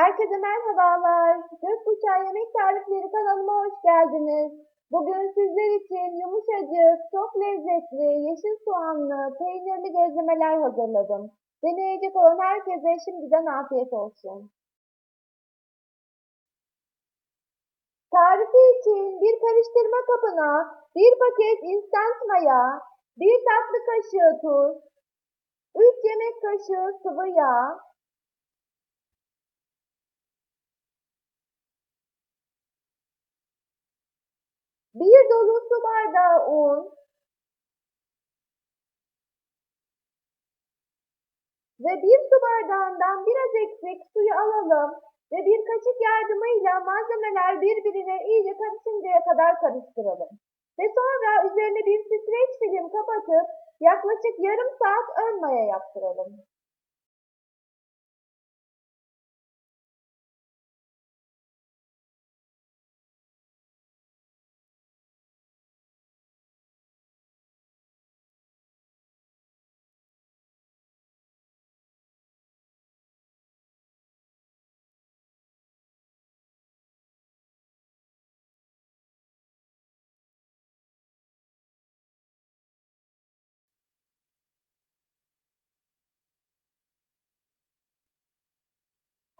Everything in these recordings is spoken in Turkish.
Herkese merhabalar. Gökkuşağı Yemek Tarifleri kanalıma hoş geldiniz. Bugün sizler için yumuşacık, çok lezzetli, yeşil soğanlı, peynirli gözlemeler hazırladım. Deneyecek olan herkese şimdiden afiyet olsun. Tarifi için bir karıştırma kabına bir paket instant maya, bir tatlı kaşığı tuz, 3 yemek kaşığı sıvı yağ, Bir dolu su bardağı un ve bir su bardağından biraz eksik suyu alalım ve bir kaşık yardımıyla malzemeler birbirine iyice karışıncaya kadar karıştıralım. Ve sonra üzerine bir streç film kapatıp yaklaşık yarım saat ön maya yaptıralım.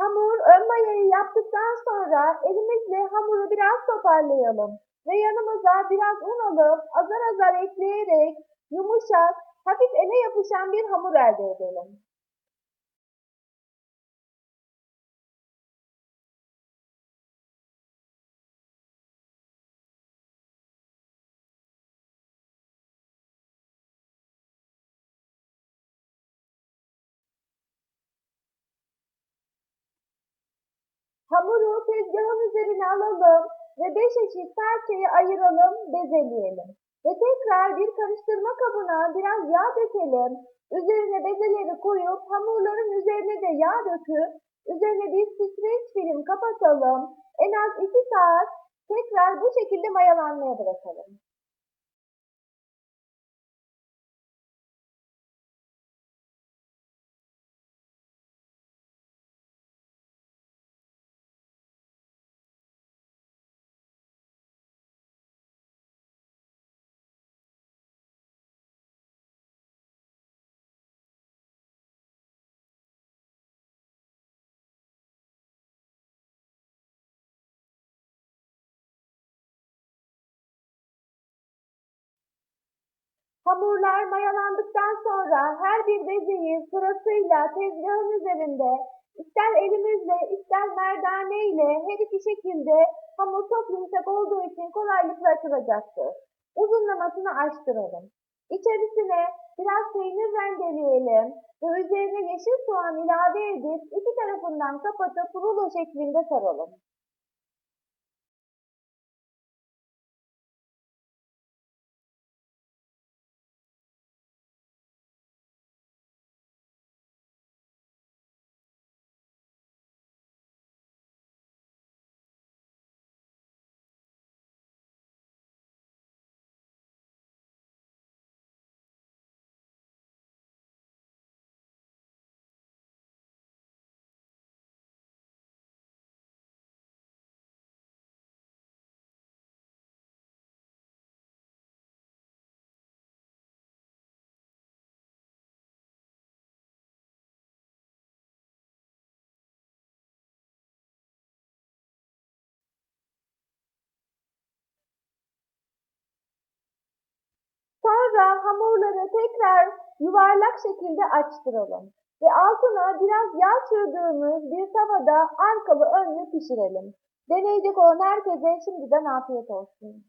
Hamur ön mayayı yaptıktan sonra elimizle hamuru biraz toparlayalım ve yanımıza biraz un alıp azar azar ekleyerek yumuşak, hafif ele yapışan bir hamur elde edelim. Üzerine alalım ve 5 eşit parçaya ayıralım, bezeleyelim. Ve tekrar bir karıştırma kabına biraz yağ dökelim. Üzerine bezeleri koyup hamurların üzerine de yağ döküp üzerine bir streç film kapatalım. En az 2 saat tekrar bu şekilde mayalanmaya bırakalım. Hamurlar mayalandıktan sonra her bir bezeyi sırasıyla tezgahın üzerinde ister elimizle ister merdane ile her iki şekilde hamur çok yumuşak olduğu için kolaylıkla açılacaktır. Uzunlamasını açtıralım. İçerisine biraz peynir rendeleyelim ve üzerine yeşil soğan ilave edip iki tarafından kapatıp rulo şeklinde saralım. Sonra hamurları tekrar yuvarlak şekilde açtıralım. Ve altına biraz yağ sürdüğümüz bir tavada arkalı önlü pişirelim. Deneyecek olan herkese şimdiden afiyet olsun.